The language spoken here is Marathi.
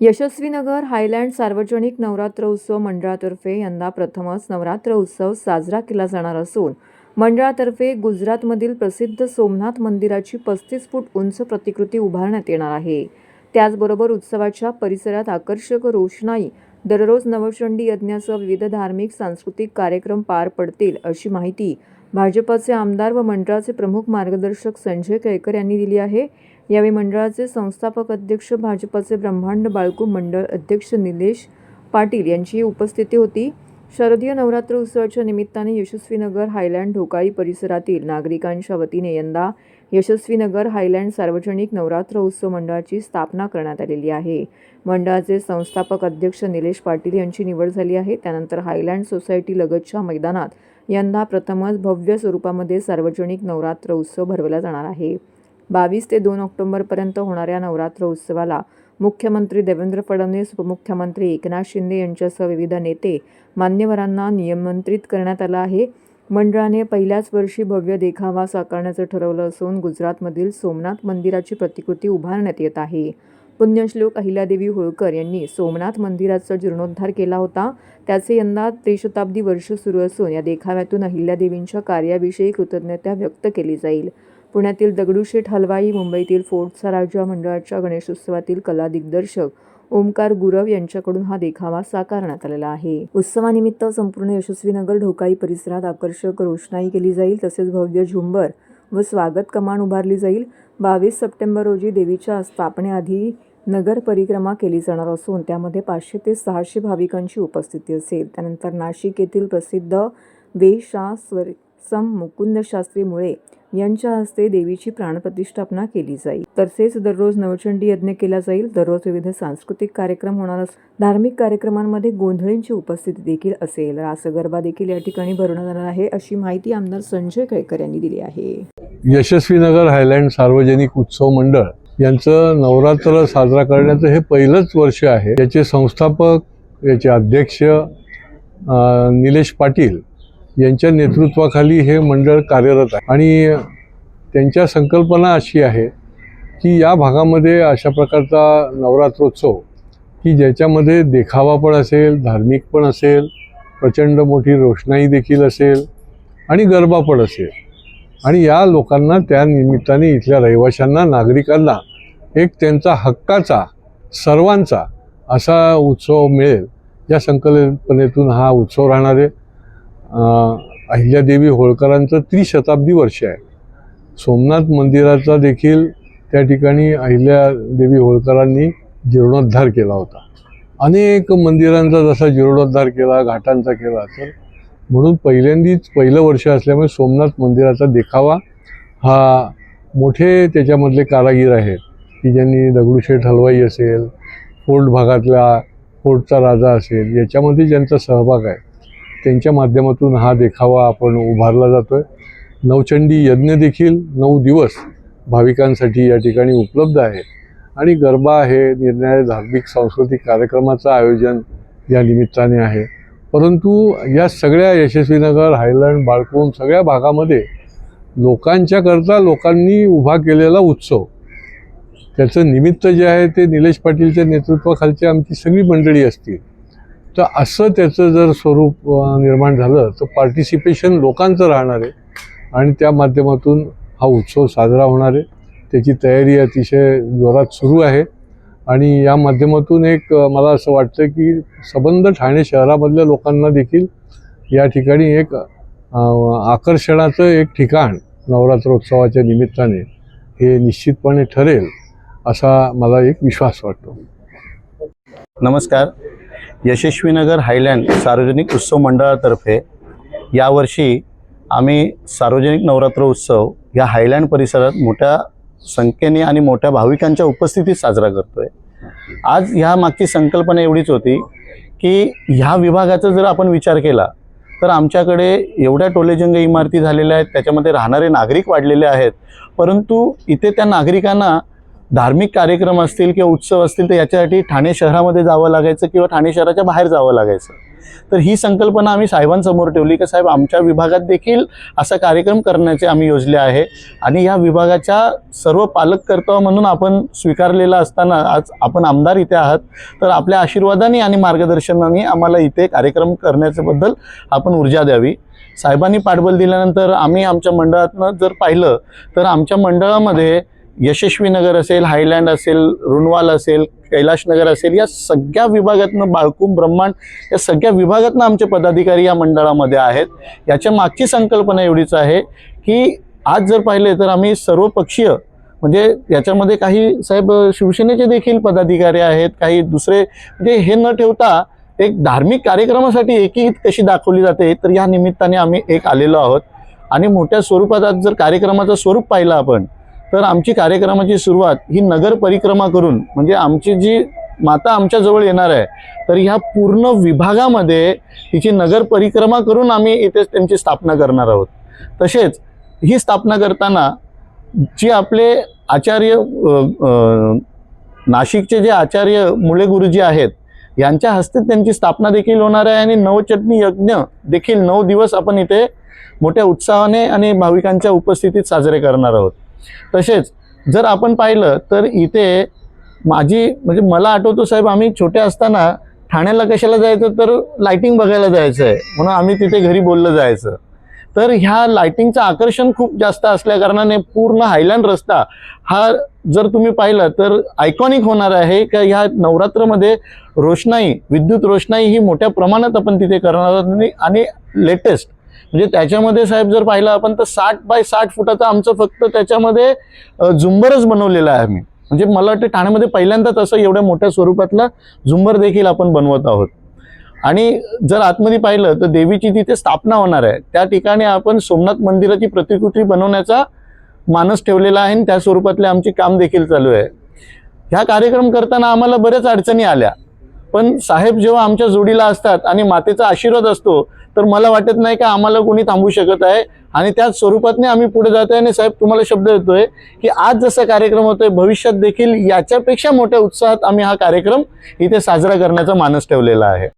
यशस्वीनगर हायलँड सार्वजनिक नवरात्र उत्सव मंडळातर्फे यंदा प्रथमच नवरात्र उत्सव साजरा केला जाणार असून मंडळातर्फे गुजरातमधील प्रसिद्ध सोमनाथ मंदिराची पस्तीस फूट उंच प्रतिकृती उभारण्यात येणार आहे. त्याचबरोबर उत्सवाच्या परिसरात आकर्षक रोषणाई दररोज नवचंडी यज्ञासह विविध धार्मिक सांस्कृतिक कार्यक्रम पार पडतील अशी माहिती भाजपाचे आमदार व मंडळाचे प्रमुख मार्गदर्शक संजय केळकर यांनी दिली आहे. यावेळी मंडळाचे संस्थापक अध्यक्ष भाजपाचे ब्रह्मांड बाळकू मंडळ अध्यक्ष निलेश पाटील यांची उपस्थिती होती. शारदीय नवरात्र उत्सवाच्या निमित्ताने यशस्वीनगर हायलँड ढोकाळी परिसरातील नागरिकांच्या वतीने यंदा यशस्वीनगर हायलँड सार्वजनिक नवरात्र उत्सव मंडळाची स्थापना करण्यात आलेली आहे. मंडळाचे संस्थापक अध्यक्ष निलेश पाटील यांची निवड झाली आहे. त्यानंतर हायलँड सोसायटी लगतच्या मैदानात यंदा प्रथमच भव्य स्वरूपामध्ये सार्वजनिक नवरात्र उत्सव भरवला जाणार आहे. बावीस ते दोन ऑक्टोबरपर्यंत होणाऱ्या नवरात्र उत्सवाला मुख्यमंत्री देवेंद्र फडणवीस उपमुख्यमंत्री एकनाथ शिंदे यांच्यासह विविध नेते मान्यवरांना निमंत्रित करण्यात आलं आहे. मंडळाने पहिल्याच वर्षी भव्य देखावा साकारण्याचं ठरवलं असून गुजरातमधील सोमनाथ मंदिराची प्रतिकृती उभारण्यात येत आहे. पुण्यश्लोक अहिल्यादेवी होळकर यांनी सोमनाथ मंदिराचा जीर्णोद्धार केला होता. त्याचे यंदा त्रिशताब्दी वर्ष सुरू असून या देखाव्यातून अहिल्यादेवींच्या कार्याविषयी कृतज्ञता व्यक्त केली जाईल. पुण्यातील दगडूशेठ हलवाई मुंबईतील फोर्टचा राजा मंडळाच्या गणेशोत्सवातील कला दिग्दर्शक ओमकार गुरव यांच्याकडून हा देखावा साकारण्यात आलेला आहे. उत्सवानिमित्त संपूर्ण यशस्वीनगर ढोकाई परिसरात आकर्षक रोषणाई केली जाईल तसेच भव्य झुंबर व स्वागत कमान उभारली जाईल. बावीस सप्टेंबर रोजी देवीच्या स्थापनेआधी नगर परिक्रमा केली जाणार असून त्यामध्ये पाचशे ते सहाशे भाविकांची उपस्थिती असेल. त्यानंतर नाशिक येथील प्रसिद्ध वेशा स्वरसम मुकुंद शास्त्री मुळे यांच्या हस्ते देवीची प्राणप्रतिष्ठापना केली जाईल. तसेच दररोज नवचंडी यज्ञ केला जाईल. दररोज विविध सांस्कृतिक कार्यक्रम होणार असून धार्मिक कार्यक्रमांमध्ये गोंधळींची उपस्थिती देखील असेल. रासगरबा देखील या ठिकाणी भरवण्यात येणार आहे अशी माहिती आमदार संजय केळकर यांनी दिली आहे. यशस्वी नगर हायलँड सार्वजनिक उत्सव मंडळ यांचं नवरात्र साजरा करण्याचं हे पहिलंच वर्ष आहे. याचे संस्थापक याचे अध्यक्ष निलेश पाटील यांच्या नेतृत्वाखाली हे मंडळ कार्यरत आहे. आणि त्यांच्या संकल्पना अशी आहे की या भागामध्ये अशा प्रकारचा नवरात्रोत्सव की ज्याच्यामध्ये देखावा पण असेल धार्मिक पण असेल प्रचंड मोठी रोषणाई देखील असेल आणि गरबा पण असेल. आणि या लोकांना त्या निमित्ताने इथल्या रहिवाशांना नागरिकांना एक त्यांचा हक्काचा सर्वांचा असा उत्सव मिळेल. या संकल्पनेतून हा उत्सव राहणार आहे. अहिल्यादेवी होळकरांचं त्रिशताब्दी वर्ष आहे. सोमनाथ मंदिराचा देखील त्या ठिकाणी अहिल्यादेवी होळकरांनी जीर्णोद्धार केला होता. अनेक मंदिरांचा जसा जीर्णोद्धार केला घाटांचा केला तर म्हणून पहिल्यांदीच पहिलं वर्ष असल्यामुळे सोमनाथ मंदिराचा देखावा हा मोठे त्याच्यामधले कारागीर आहेत. की ज्यांनी दगडूशेठ हलवाई असेल फोर्ट भागातला फोर्टचा राजा असेल याच्यामध्ये ज्यांचा सहभाग आहे. त्यांच्या माध्यमातून हा देखावा आपण उभारला जातो आहे नवचंडी यज्ञ देखील नऊ दिवस भाविकांसाठी या ठिकाणी उपलब्ध आहे. आणि गरबा आहे निरनिराळ्या धार्मिक सांस्कृतिक कार्यक्रमाचं आयोजन या निमित्ताने आहे. परंतु या सगळ्या यशस्वीनगर हायलंड बाळकोण सगळ्या भागामध्ये लोकांच्याकरता लोकांनी उभा केलेला उत्सव. त्याचं निमित्त जे आहे ते निलेश पाटीलच्या नेतृत्वाखालची आमची सगळी मंडळी असतील. तर असं त्याचं जर स्वरूप निर्माण झालं तर पार्टिसिपेशन लोकांचं राहणार आहे. आणि त्या माध्यमातून हा उत्सव साजरा होणार आहे. त्याची तयारी अतिशय जोरात सुरू आहे. आणि या माध्यमातून एक मला असं वाटतं की संबंध ठाणे शहरामधल्या लोकांना देखील या ठिकाणी एक आकर्षणाचं एक ठिकाण नवरात्रोत्सवाच्या निमित्ताने हे निश्चितपणे ठरेल असा मला एक विश्वास वाटतो. नमस्कार. यशस्वीनगर हायलँड सार्वजनिक उत्सव मंडळातर्फे यावर्षी आम्ही सार्वजनिक नवरात्र उत्सव या हायलँड परिसरात मोठ्या संख्येने आणि मोठ्या भाविकांच्या उपस्थितीत साजरा करतो आहे आज ह्या मागची संकल्पना एवढीच होती की ह्या विभागाचा जर आपण विचार केला तर आमच्याकडे एवढ्या टोलेजंग इमारती झालेल्या आहेत त्याच्यामध्ये राहणारे नागरिक वाढलेले आहेत परंतु इथे त्या नागरिकांना धार्मिक कार्यक्रम असतील किंवा उत्सव असतील तर याच्यासाठी ठाणे शहरामध्ये जावं लागायचं किंवा ठाणे शहराच्या बाहेर जावं लागायचं. तर ही संकल्पना आम्ही साहेबांसमोर ठेवली की साहेब आमच्या विभागात देखील असा कार्यक्रम करण्याचे आम्ही योजले आहे. आणि या विभागाच्या सर्व पालककर्तव्य म्हणून आपण स्वीकारलेला असताना आज आपण आमदार इथे आहात तर आपल्या आशीर्वादाने आणि मार्गदर्शनाने आम्हाला इथे कार्यक्रम करण्याच्याबद्दल आपण ऊर्जा द्यावी. साहेबांनी पाठबळ दिल्यानंतर आम्ही आमच्या मंडळातनं जर पाहिलं तर आमच्या मंडळामध्ये यशस्वी नगर असेल हायलँड असेल रुणवाल असेल कैलाशनगर असेल या सगळ्या विभागातनं बाळकूम ब्रह्मांड या सगळ्या विभागातनं आमचे पदाधिकारी या मंडळामध्ये आहेत. याच्या मागची संकल्पना एवढीच आहे की आज जर पाहिले तर आम्ही सर्वपक्षीय म्हणजे याच्यामध्ये काही साहेब शिवसेनेचे देखील पदाधिकारी आहेत काही दुसरे म्हणजे हे न ठेवता एक धार्मिक कार्यक्रमासाठी एकीत कशी दाखवली जाते तर या निमित्ताने आम्ही एक आलेलो आहोत. आणि मोठ्या स्वरूपात आज जर कार्यक्रमाचं स्वरूप पाहिलं आपण तर आमची कार्यक्रमाची सुरुवात ही नगर परिक्रमा करून म्हणजे आमची जी माता आमच्याजवळ येणार आहे तर ह्या पूर्ण विभागामध्ये तिची नगर परिक्रमा करून आम्ही इथे त्यांची स्थापना करणार आहोत. तसेच ही स्थापना करताना जी आपले आचार्य नाशिकचे जे आचार्य मुळे गुरुजी आहेत यांच्या हस्ते त्यांची स्थापना देखील होणार आहे आणि नवचटणी यज्ञ देखील नऊ दिवस आपण इथे मोठ्या उत्साहाने आणि भाविकांच्या उपस्थितीत साजरे करणार आहोत. तसेच जर आपण पाहिलं तर इथे माझी म्हणजे मला आठवतो साहेब आम्ही छोटे असताना ठाण्याला कशाला जायचं तर लायटिंग बघायला जायचं आहे म्हणून आम्ही तिथे घरी बोललं जायचं. तर ह्या लायटिंगचं आकर्षण खूप जास्त असल्याकारणाने पूर्ण हायलँड रस्ता हा जर तुम्ही पाहिलं तर आयकॉनिक होणार आहे. का ह्या नवरात्रमध्ये रोषणाई विद्युत रोषणाई ही मोठ्या प्रमाणात आपण तिथे करणार आहोत. आणि लेटेस्ट म्हणजे त्याच्यामध्ये साहेब जर पाहिलं आपण तर साठ बाय साठ फुटाचं आमचं फक्त त्याच्यामध्ये झुंबरच बनवलेलं आहे आम्ही. म्हणजे मला वाटतं ठाण्यामध्ये पहिल्यांदाच असं एवढ्या मोठ्या स्वरूपातला झुंबर देखील आपण बनवत आहोत. आणि जर आतमध्ये पाहिलं तर देवीची तिथे स्थापना होणार आहे. त्या ठिकाणी आपण सोमनाथ मंदिराची प्रतिकृती बनवण्याचा मानस ठेवलेला आहे आणि त्या स्वरूपातले आमचे काम देखील चालू आहे. ह्या कार्यक्रम करताना आम्हाला बऱ्याच अडचणी आल्या. पण साहेब जेव्हा आमच्या जोडीला असतात आणि मातेचा आशीर्वाद असतो तर मला वाटत नाही का आम्हाला कोणी थांबू शकत आहे. आणि त्याच स्वरूपातने आम्ही पुढे जातोय आणि साहेब तुम्हाला शब्द देतोय की आज जसा कार्यक्रम होतोय भविष्यात देखील याच्यापेक्षा मोठ्या उत्साहात आम्ही हा कार्यक्रम इथे साजरा करण्याचा मानस ठेवलेला आहे.